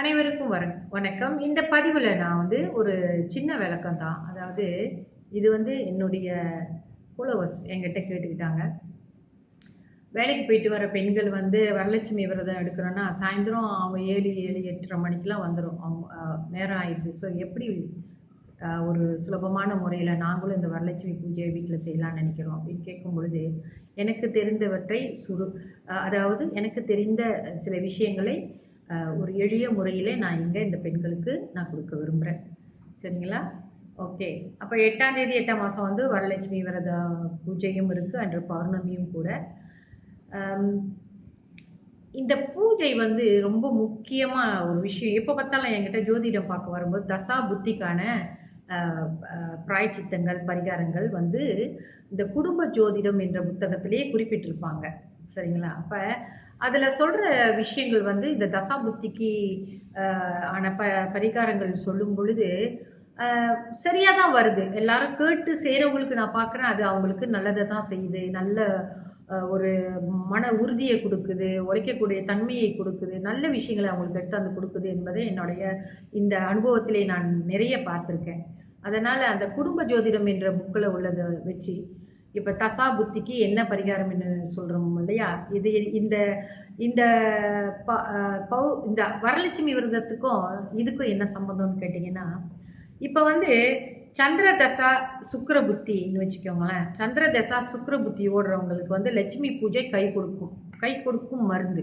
அனைவருக்கும் வர வணக்கம். இந்த பதிவில் நான் வந்து ஒரு சின்ன விளக்கம் தான். அதாவது இது வந்து என்னுடைய ஃபாலோவர்ஸ் என்கிட்ட கேட்டுக்கிட்டாங்க. வேலைக்கு போயிட்டு வர பெண்கள் வந்து வரலட்சுமி விரதம் எடுக்கிறோன்னா சாயந்தரம் அவங்க ஏழு ஏழு எட்டரை மணிக்கெலாம் வந்துடும் அவங்க நேரம் ஆயிடுது. ஸோ எப்படி ஒரு சுலபமான முறையில் நாங்களும் இந்த வரலட்சுமி பூஜையை வீட்டில் செய்யலாம்னு நினைக்கிறோம் அப்படின்னு கேட்கும் பொழுது எனக்கு தெரிந்தவற்றை சுரு அதாவது எனக்கு தெரிந்த சில விஷயங்களை ஒரு எளிய முறையிலே நான் இங்கே இந்த பெண்களுக்கு நான் கொடுக்க விரும்புகிறேன் சரிங்களா? ஓகே. அப்போ எட்டாம் தேதி எட்டாம் மாதம் வந்து வரலட்சுமி விரத பூஜையும் இருக்குது அன்று பௌர்ணமியும் கூட. இந்த பூஜை வந்து ரொம்ப முக்கியமாக ஒரு விஷயம். எப்போ பார்த்தாலும் என்கிட்ட ஜோதிடம் பார்க்க வரும்போது தசா புத்திக்கான பிராய்ச்சித்தங்கள் பரிகாரங்கள் வந்து இந்த குடும்ப ஜோதிடம் என்ற புத்தகத்திலேயே குறிப்பிட்டிருப்பாங்க. சரிங்களா? அப்போ அதில் சொல்கிற விஷயங்கள் வந்து இந்த தசா புத்திக்கு ஆன ப பரிகாரங்கள் சொல்லும் பொழுது சரியாக தான் வருது. எல்லாரும் கேட்டு செய்கிறவங்களுக்கு நான் பார்க்குறேன் அது அவங்களுக்கு நல்லதை தான் செய்யுது. நல்ல ஒரு மன உறுதியை கொடுக்குது உழைக்கக்கூடிய தன்மையை கொடுக்குது நல்ல விஷயங்களை அவங்களுக்கு எடுத்தாந்து கொடுக்குது என்பதை என்னுடைய இந்த அனுபவத்திலே நான் நிறைய பார்த்துருக்கேன். அதனால் அந்த குடும்ப ஜோதிடம் என்ற புக்கில் உள்ளதை வச்சு இப்போ தசா புத்திக்கு என்ன பரிகாரம் என்ன சொல்கிறோம் இல்லையா? இது இந்த இந்த ப பௌ இந்த வரலட்சுமி விரதத்துக்கும் இதுக்கும் என்ன சம்மந்தம்னு கேட்டிங்கன்னா இப்போ வந்து சந்திர தசா சுக்கர புத்தின்னு வச்சுக்கோங்களேன். சந்திர தசா சுக்கர புத்தி ஓடுறவங்களுக்கு வந்து லட்சுமி பூஜை கை கொடுக்கும். கை கொடுக்கும் மருந்து.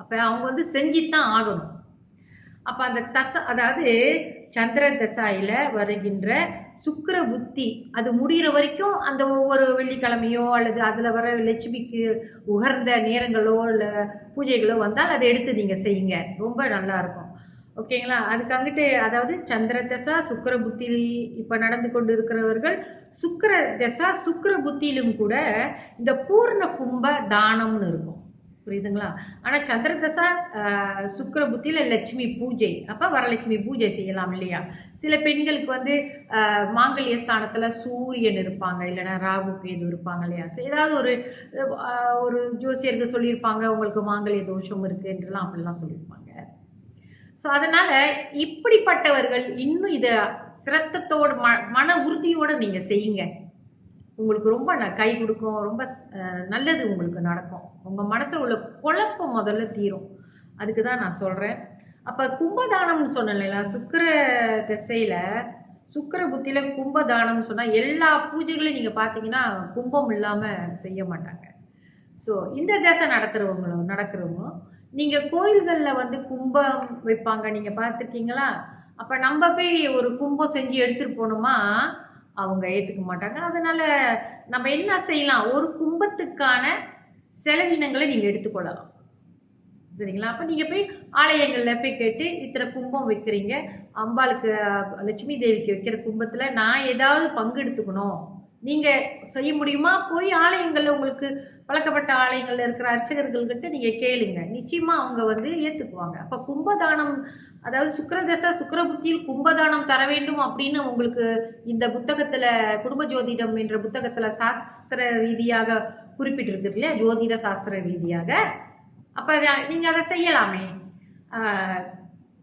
அப்போ அவங்க வந்து செஞ்சு தான் ஆகணும். அப்போ அந்த தச அதாவது சந்திர தசாயில் வருகின்ற சுக்கர புத்தி அது முடிகிற வரைக்கும் அந்த ஒவ்வொரு வெள்ளிக்கிழமையோ அல்லது அதில் வர லட்சுமிக்கு உகர்ந்த நேரங்களோ இல்லை பூஜைகளோ வந்தால் அதை எடுத்து நீங்கள் செய்யுங்க. ரொம்ப நல்லா இருக்கும். ஓகேங்களா அதுக்கு அங்கிட்டு அதாவது சந்திர தசா சுக்கர புத்தியில் இப்போ நடந்து கொண்டு இருக்கிறவர்கள் சுக்கர தசா சுக்கர புத்தியிலும் கூட இந்த பூர்ண கும்ப தானம்னு இருக்கும். புரியுதுங்களா? ஆனால் சந்திர தசா புத்தியில் லட்சுமி பூஜை. அப்போ வரலட்சுமி பூஜை செய்யலாம் இல்லையா? சில பெண்களுக்கு வந்து மாங்கல்ய ஸ்தானத்தில் சூரியன் இருப்பாங்க இல்லைன்னா ராகு கேது இருப்பாங்க இல்லையா? ஸோ ஏதாவது ஒரு ஒரு ஜோசியருக்கு சொல்லியிருப்பாங்க உங்களுக்கு மாங்கல்ய தோஷம் இருக்குன்றலாம் அப்படிலாம் சொல்லியிருப்பாங்க. ஸோ அதனால் இப்படிப்பட்டவர்கள் இன்னும் இதை சிரத்தத்தோட ம மன உறுதியோடு நீங்கள் செய்யுங்க. உங்களுக்கு ரொம்ப ந கை கொடுக்கும் ரொம்ப நல்லது உங்களுக்கு நடக்கும். உங்கள் மனசில் உள்ள குழப்பம் முதல்ல தீரும். அதுக்கு தான் நான் சொல்கிறேன் அப்போ கும்பதானம்னு சொன்னேன்ல சுக்கிர திசையில் சுக்கர புத்தியில் கும்பதானம்னு சொன்னால் எல்லா பூஜைகளையும் நீங்கள் பார்த்தீங்கன்னா கும்பம் இல்லாமல் செய்ய மாட்டாங்க. ஸோ இந்த தசை நடத்துகிறவங்களும் நடக்கிறவங்களும் நீங்கள் கோயில்களில் வந்து கும்பம் வைப்பாங்க. நீங்கள் பார்த்துருக்கீங்களா அப்போ நம்ம போய் ஒரு கும்பம் செஞ்சு எடுத்துகிட்டு போனோமா அவங்க ஏற்றுக்க மாட்டாங்க. அதனால் நம்ம என்ன செய்யலாம்? ஒரு கும்பத்துக்கான செலவினங்களை நீங்கள் எடுத்துக்கொள்ளலாம். சரிங்களா? அப்போ நீங்கள் போய் ஆலயங்களில் போய் கேட்டு இத்தனை கும்பம் வைக்கிறீங்க. அம்பாளுக்கு லட்சுமி தேவிக்கு வைக்கிற கும்பத்தில் நான் ஏதாவது பங்கு எடுத்துக்கணும். நீங்கள் செய்ய முடியுமா? போய் ஆலயங்களில் உங்களுக்கு பழக்கப்பட்ட ஆலயங்களில் இருக்கிற அர்ச்சகர்கள்கிட்ட நீங்கள் கேளுங்க. நிச்சயமாக அவங்க வந்து ஏற்றுக்குவாங்க அப்போ கும்பதானம் அதாவது சுக்கரதசை சுக்கர புத்தியில் கும்பதானம் தர வேண்டும் அப்படின்னு உங்களுக்கு இந்த புத்தகத்தில் குடும்ப ஜோதிடம் என்ற புத்தகத்தில் சாஸ்திர ரீதியாக குறிப்பிட்டிருக்கு இல்லையா? ஜோதிட சாஸ்திர ரீதியாக. அப்போ நீங்கள் அதை செய்யலாமே.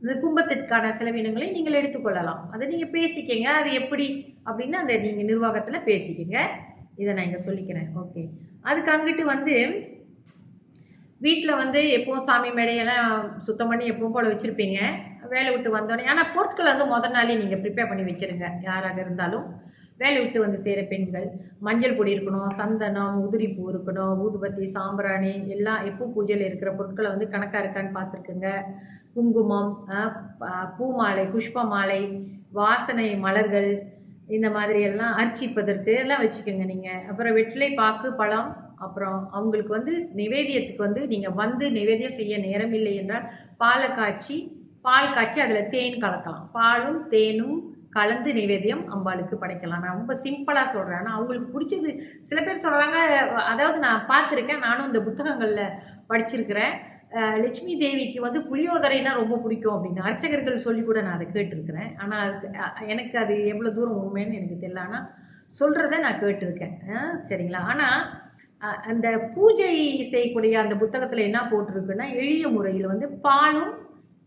இந்த கும்பத்திற்கான செலவினங்களை நீங்கள் எடுத்துக்கொள்ளலாம். அதை நீங்கள் பேசிக்கங்க. அது எப்படி அப்படின்னு அந்த நீங்கள் நிர்வாகத்தில் பேசிக்கங்க. இதை நான் இங்கே சொல்லிக்கிறேன். ஓகே. அதுக்கு அங்கிட்டு வந்து வீட்டில் வந்து எப்பவும் சாமி மேடையெல்லாம் சுத்தம் பண்ணி எப்பவும் போல் வச்சுருப்பீங்க. வேலை விட்டு வந்தோடனே ஆனால் பொருட்களை வந்து முதல் நாளே நீங்கள் ப்ரிப்பேர் பண்ணி வச்சுருங்க. யாராக இருந்தாலும் வேலை விட்டு வந்து சேர பெண்கள் மஞ்சள் பொடி இருக்கணும் சந்தனம் உதிரிப்பூ இருக்கணும் ஊதுபத்தி சாம்பிராணி எல்லாம் எப்போ பூஜையில் இருக்கிற பொருட்களை வந்து கணக்காக இருக்கான்னு பார்த்துருக்குங்க. குங்குமம் பூ மாலை புஷ்ப மாலை வாசனை மலர்கள் இந்த மாதிரி எல்லாம் அர்ச்சிப்பதற்கு எல்லாம் வச்சுக்கோங்க நீங்கள் அப்புறம் வெற்றிலை பாக்கு பழம் அப்புறம் அவங்களுக்கு வந்து நிவேதியத்துக்கு வந்து நீங்கள் வந்து நிவேதியம் செய்ய நேரம் இல்லை என்றால் பாலை காய்ச்சி பால் காய்ச்சி அதில் தேன் கலக்கலாம். பாலும் தேனும் கலந்து நிவேதியம் அம்பாளுக்கு படைக்கலாம். நான் ரொம்ப சிம்பிளாக சொல்கிறேன் ஆனால் அவங்களுக்கு பிடிச்சது சில பேர் சொல்கிறாங்க அதாவது நான் பார்த்துருக்கேன் நானும் இந்த புத்தகங்களில் படிச்சிருக்கிறேன். லட்சுமி தேவிக்கு வந்து புளியோதரைனா ரொம்ப பிடிக்கும் அப்படின்னு அர்ச்சகர்கள் சொல்லி கூட நான் அதை கேட்டிருக்கிறேன். ஆனால் அதுக்கு எனக்கு அது எவ்வளோ தூரம் உண்மைன்னு எனக்கு தெரியல. ஆனால் சொல்கிறத நான் கேட்டிருக்கேன். சரிங்களா? ஆனால் அந்த பூஜை செய்யக்கூடிய அந்த புத்தகத்தில் என்ன போட்டிருக்குன்னா எளிய முறையில் வந்து பாலும்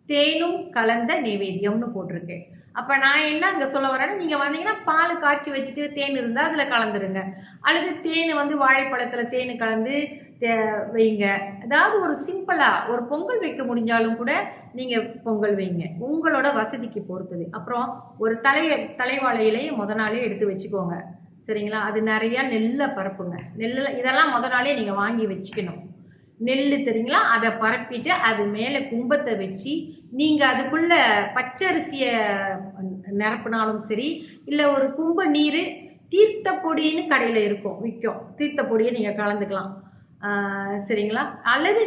தேனும் கலந்த நைவேத்தியம்னு போட்டிருக்கேன். அப்போ நான் என்ன அங்கே சொல்ல வரேன்னா நீங்கள் வந்தீங்கன்னா பால் காய்ச்சி வச்சுட்டு தேன் இருந்தால் அதில் கலந்துருங்க. அல்லது தேன் வந்து வாழைப்பழத்தில் தேன் கலந்து தே- வைங்க. அதாவது ஒரு சிம்பிளாக ஒரு பொங்கல் வைக்க முடிஞ்சாலும் கூட நீங்கள் பொங்கல் வைங்க. உங்களோட வசதிக்கு பொறுத்தது. அப்புறம் ஒரு தலைய தலைவாழையிலையும் முத நாளே எடுத்து வச்சுக்கோங்க. சரிங்களா? அது நிறையா நெல்லை பரப்புங்க. நெல்லில் இதெல்லாம் முத நாளே நீங்கள் வாங்கி வச்சுக்கணும். நெல் தெரியுங்களா? அதை பரப்பிட்டு அது மேலே கும்பத்தை வச்சு நீங்கள் அதுக்குள்ள பச்சரிசியை நிரப்புனாலும் சரி இல்லை ஒரு கும்ப நீர் தீர்த்த பொடின்னு கடையில் இருக்கும் விற்கும் தீர்த்த பொடியை நீங்கள் கலந்துக்கலாம். சரிங்களா? அல்லது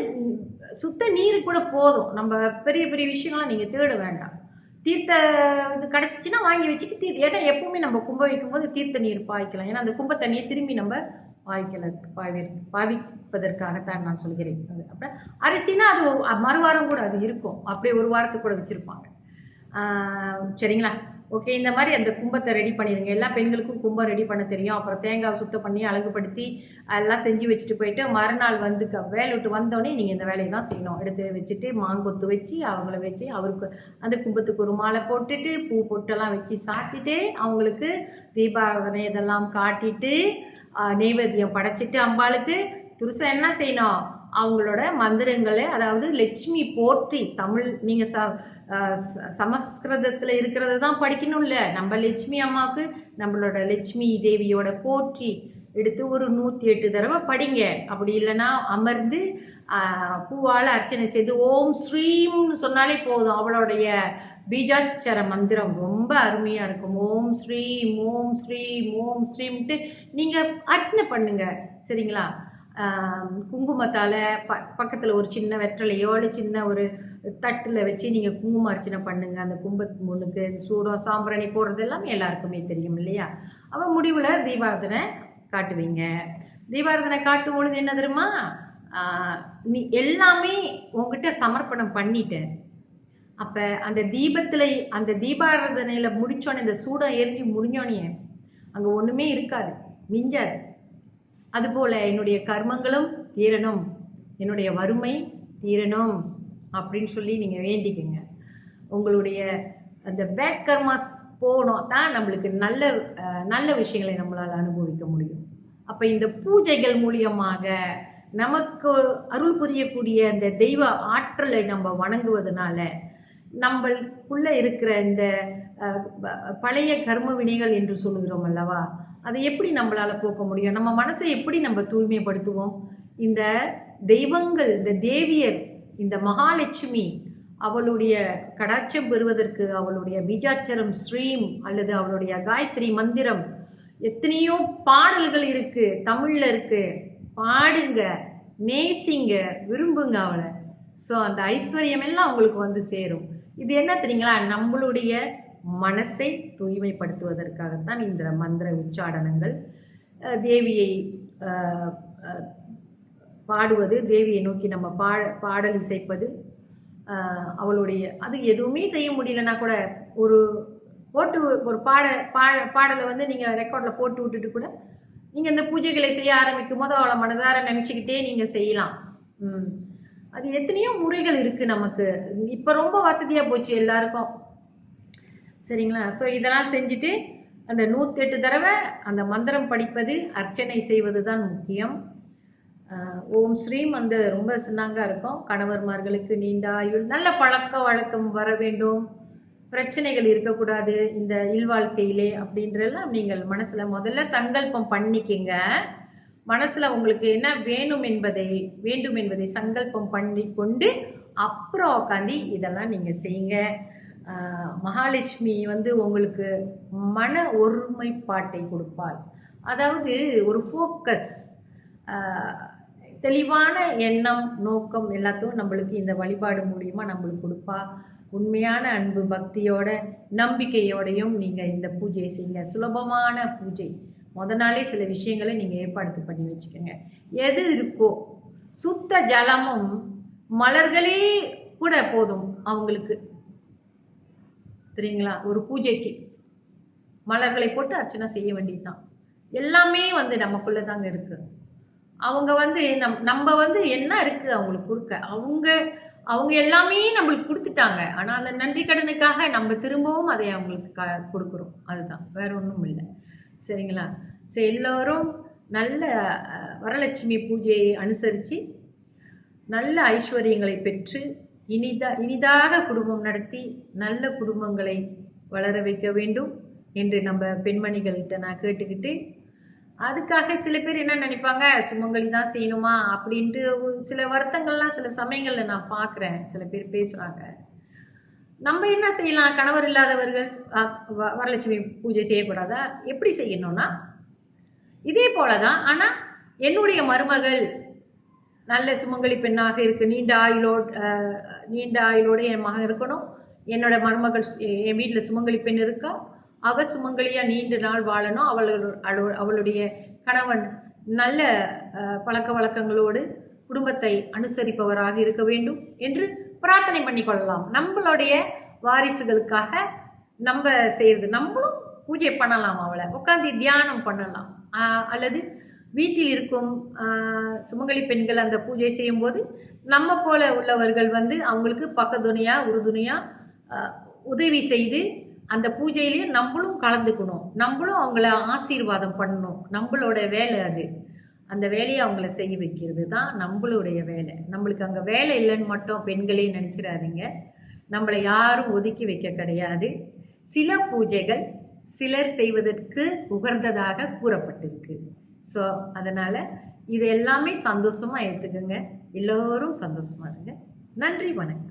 சுத்த நீர் கூட போதும். நம்ம பெரிய பெரிய விஷயங்கள்லாம் நீங்கள் தேட வேண்டாம். தீர்த்த இது கிடச்சிச்சின்னா வாங்கி வச்சுட்டு தீர்த்த ஏன்னா எப்பவுமே நம்ம கும்ப வைக்கும்போது தீர்த்த நீர் பாய்க்கலாம். ஏன்னா அந்த கும்ப தண்ணியை திரும்பி நம்ம பாய்க்கல பாவி பாவிப்பதற்காகத்தான் நான் சொல்கிறேன். அது அப்புறம் அரிசினா அது மறுவாரம் கூட அது இருக்கும். அப்படியே ஒரு வாரத்துக்கு கூட வச்சுருப்பாங்க. சரிங்களா? ஓகே இந்த மாதிரி அந்த கும்பத்தை ரெடி பண்ணிடுங்க. எல்லா பெண்களுக்கும் கும்பம் ரெடி பண்ண தெரியும். அப்புறம் தேங்காய் சுத்தம் பண்ணி அழகுபடுத்தி எல்லாம் செஞ்சு வச்சுட்டு போயிட்டு மறுநாள் வந்து க வேலை விட்டு வந்தோடனே நீங்கள் இந்த வேலையை தான் செய்யணும். எடுத்து வச்சுட்டு மாங்கொத்து வச்சு அவங்கள வச்சு அவருக்கு அந்த கும்பத்துக்கு ஒரு மாலை போட்டுட்டு பூ பொட்டெல்லாம் வச்சு சாத்திட்டு அவங்களுக்கு தீபாவளி இதெல்லாம் காட்டிட்டு நெய்வேத்தியம் படைச்சிட்டு அம்பாளுக்கு துருசம் என்ன செய்யணும்? அவங்களோட மந்திரங்களை அதாவது லட்சுமி போற்றி தமிழ் நீங்கள் ச சமஸ்கிருதத்தில் இருக்கிறத தான் படிக்கணும்ல. நம்ம லட்சுமி அம்மாவுக்கு நம்மளோட லட்சுமி தேவியோட போற்றி எடுத்து ஒரு நூற்றி எட்டு தடவை படிங்க. அப்படி இல்லைன்னா அமர்ந்து பூவால் அர்ச்சனை செய்து ஓம் ஸ்ரீம்னு சொன்னாலே போதும். அவளுடைய பீஜாட்சர மந்திரம் ரொம்ப அருமையாக இருக்கும். ஓம் ஸ்ரீம் ஓம் ஸ்ரீம் ஓம் ஸ்ரீம்ட்டு நீங்கள் அர்ச்சனை பண்ணுங்க. சரிங்களா? குங்குமத்தால் ப பக்கத்தில் ஒரு சின்ன வெற்றலையோ இல்லை சின்ன ஒரு தட்டில் வச்சு நீங்கள் குங்கும அர்ச்சனை பண்ணுங்கள் அந்த கும்பத்து முன்னுக்கு சூடம் சாம்பிராணி போடுறது எல்லாமே எல்லாருக்குமே தெரியும் இல்லையா? அவள் முடிவில் தீபாரதனை காட்டுவீங்க. தீபாரதனை காட்டும் பொழுது என்ன தெரியுமா? நீ எல்லாமே உங்ககிட்ட சமர்ப்பணம் பண்ணிட்டேன் அப்போ அந்த தீபத்தில் அந்த தீபாராதனையில் முடிச்சோன்னே இந்த சூடம் எரிஞ்சு முடிஞ்சோடனே அங்கே ஒன்றுமே இருக்காது மிஞ்சாது. அதுபோல் என்னுடைய கர்மங்களும் தீரணும் என்னுடைய வறுமை தீரணும் அப்படின்னு சொல்லி நீங்கள் வேண்டிக்கங்க. உங்களுடைய அந்த பேட் கர்மாஸ் போனோம் தான் நம்மளுக்கு நல்ல நல்ல விஷயங்களை நம்மளால் அனுபவிக்க முடியும். அப்போ இந்த பூஜைகள் மூலியமாக நமக்கு அருள் புரியக்கூடிய அந்த தெய்வ ஆற்றலை நம்ம வணங்குவதனால நம்மளுக்குள்ள இருக்கிற இந்த பழைய கர்ம வினைகள் என்று சொல்லுகிறோம் அல்லவா? அதை எப்படி நம்மளால போக்க முடியும்? நம்ம மனசை எப்படி நம்ம தூய்மைப்படுத்துவோம்? இந்த தெய்வங்கள் இந்த தேவியர் இந்த மகாலட்சுமி அவளுடைய கடாட்சம் பெறுவதற்கு அவளுடைய பீஜாச்சரம் ஸ்ரீம் அல்லது அவளுடைய காயத்ரி மந்திரம் எத்தனையோ பாடல்கள் இருக்கு தமிழ்ல இருக்கு. பாடுங்க நேசிங்க விரும்புங்க அவளை. ஸோ அந்த ஐஸ்வர்யம் எல்லாம் உங்களுக்கு வந்து சேரும். இது என்ன தெரியுங்களா? நம்மளுடைய மனசை தூய்மைப்படுத்துவதற்காகத்தான் இந்த மந்திர உச்சாடனங்கள் தேவியை பாடுவது தேவியை நோக்கி நம்ம பா பாடல் இசைப்பது அவளுடைய அது எதுவுமே செய்ய முடியலன்னா கூட ஒரு போட்டு ஒரு பாட பா பாடலை வந்து நீங்கள் ரெக்கார்டில் போட்டு விட்டுட்டு கூட நீங்கள் இந்த பூஜைகளை செய்ய ஆரம்பிக்கும் போது அவளை மனதார நினச்சிக்கிட்டே நீங்கள் செய்யலாம். ம். அது எத்தனையோ முறைகள் இருக்குது நமக்கு. இப்போ ரொம்ப வசதியாக போச்சு எல்லாருக்கும். சரிங்களா? ஸோ இதெல்லாம் செஞ்சுட்டு அந்த நூற்றெட்டு தடவை அந்த மந்திரம் படிப்பது அர்ச்சனை செய்வது தான் முக்கியம் ஓம் ஸ்ரீம் வந்து ரொம்ப சின்னாங்க இருக்கும். கணவர்மார்களுக்கு நீண்ட ஆயுள் நல்ல பழக்க வழக்கம் வர வேண்டும். பிரச்சனைகள் இருக்கக்கூடாது இந்த இல்வாழ்க்கையிலே அப்படின்றெல்லாம் நீங்கள் மனசில் முதல்ல சங்கல்பம் பண்ணிக்கிங்க. மனசில் உங்களுக்கு என்ன வேணும் என்பதை வேண்டும் என்பதை சங்கல்பம் பண்ணி கொண்டு அப்புறம் உட்காந்து இதெல்லாம் நீங்கள் செய்யுங்க. மகாலட்சுமி வந்து உங்களுக்கு மன ஒருமைப்பாட்டை கொடுப்பாள். அதாவது ஒரு ஃபோக்கஸ் தெளிவான எண்ணம் நோக்கம் எல்லாத்தையும் நம்மளுக்கு இந்த வழிபாடு மூலியமாக நம்மளுக்கு கொடுப்பா. உண்மையான அன்பு பக்தியோட நம்பிக்கையோடையும் நீங்கள் இந்த பூஜையை செய்யுங்க. சுலபமான பூஜை. முத நாளே சில விஷயங்களை நீங்கள் ஏற்பாடு பண்ணி வச்சுக்கோங்க. எது இருக்கோ சுத்த ஜலமும் மலர்களே கூட போதும் அவங்களுக்கு. சரிங்களா ஒரு பூஜைக்கு மலர்களை போட்டு அர்ச்சனை செய்ய வேண்டியதுதான். எல்லாமே வந்து நமக்குள்ளே தாங்க இருக்குது அவங்க வந்து நம் நம்ம வந்து என்ன இருக்குது அவங்களுக்கு கொடுக்க? அவங்க அவங்க எல்லாமே நம்மளுக்கு கொடுத்துட்டாங்க. ஆனால் அந்த நன்றி கடனுக்காக நம்ம திரும்பவும் அதை அவங்களுக்கு க கொடுக்குறோம். அதுதான். வேற ஒன்றும் இல்லை. சரிங்களா? சரி எல்லோரும் நல்ல வரலட்சுமி பூஜையை அனுசரித்து நல்ல ஐஸ்வர்யங்களை பெற்று இனிதா இனிதாக குடும்பம் நடத்தி நல்ல குடும்பங்களை வளர வைக்க வேண்டும் என்று நம்ம பெண்மணிகள்கிட்ட நான் கேட்டுக்கிட்டு அதுக்காக சில பேர் என்ன நினைப்பாங்க சுமங்கலி தான் செய்யணுமா அப்படின்ட்டு சில வருத்தங்கள்லாம் சில சமயங்களில் நான் பார்க்குறேன். சில பேர் பேசுகிறாங்க நம்ம என்ன செய்யலாம்? கணவர் இல்லாதவர்கள் வ- வரலட்சுமி பூஜை செய்யக்கூடாதா? எப்படி செய்யணும்னா இதே போல தான் ஆனால் என்னுடைய மருமகள் நல்ல சுமங்கலி பெண்ணாக இருக்கு. நீண்ட ஆயுளோட நீண்ட ஆயுளோடு என் மகன் இருக்கணும். என்னோட மருமகள் என் வீட்டில் சுமங்கலி பெண் இருக்கா? அவ சுமங்கலியாக நீண்ட நாள் வாழணும். அவள் அவளோ- அவளுடைய கணவன் நல்ல பழக்க வழக்கங்களோடு குடும்பத்தை அனுசரிப்பவராக இருக்க வேண்டும் என்று பிரார்த்தனை பண்ணிக்கொள்ளலாம் நம்மளுடைய வாரிசுகளுக்காக நம்ம செய்கிறது நம்மளும் பூஜை பண்ணலாம் அவளை. உட்காந்து தியானம் பண்ணலாம். அல்லது வீட்டில் இருக்கும் சுமங்கலி பெண்கள் அந்த பூஜை செய்யும்போது நம்ம போல உள்ளவர்கள் வந்து அவங்களுக்கு பக்கத்துணையாக உறுதுணையாக உதவி செய்து அந்த பூஜையிலையும் நம்மளும் கலந்துக்கணும். நம்மளும் அவங்கள ஆசீர்வாதம் பண்ணணும். நம்மளோட வேலை அது. அந்த வேலையை அவங்கள செய்ய வைக்கிறது தான் நம்மளுடைய வேலை. நம்மளுக்கு அங்கே வேலை இல்லைன்னு மட்டும் பெண்களே நினச்சிடாதீங்க. நம்மளை யாரும் ஒதுக்கி வைக்க கிடையாது. சில பூஜைகள் சிலர் செய்வதற்கு உகர்ந்ததாக கூறப்பட்டிருக்கு. ஸோ அதனால் இது எல்லாமே சந்தோஷமாக ஏற்றுக்குங்க எல்லோரும் சந்தோஷமாக இருங்க. நன்றி வணக்கம்.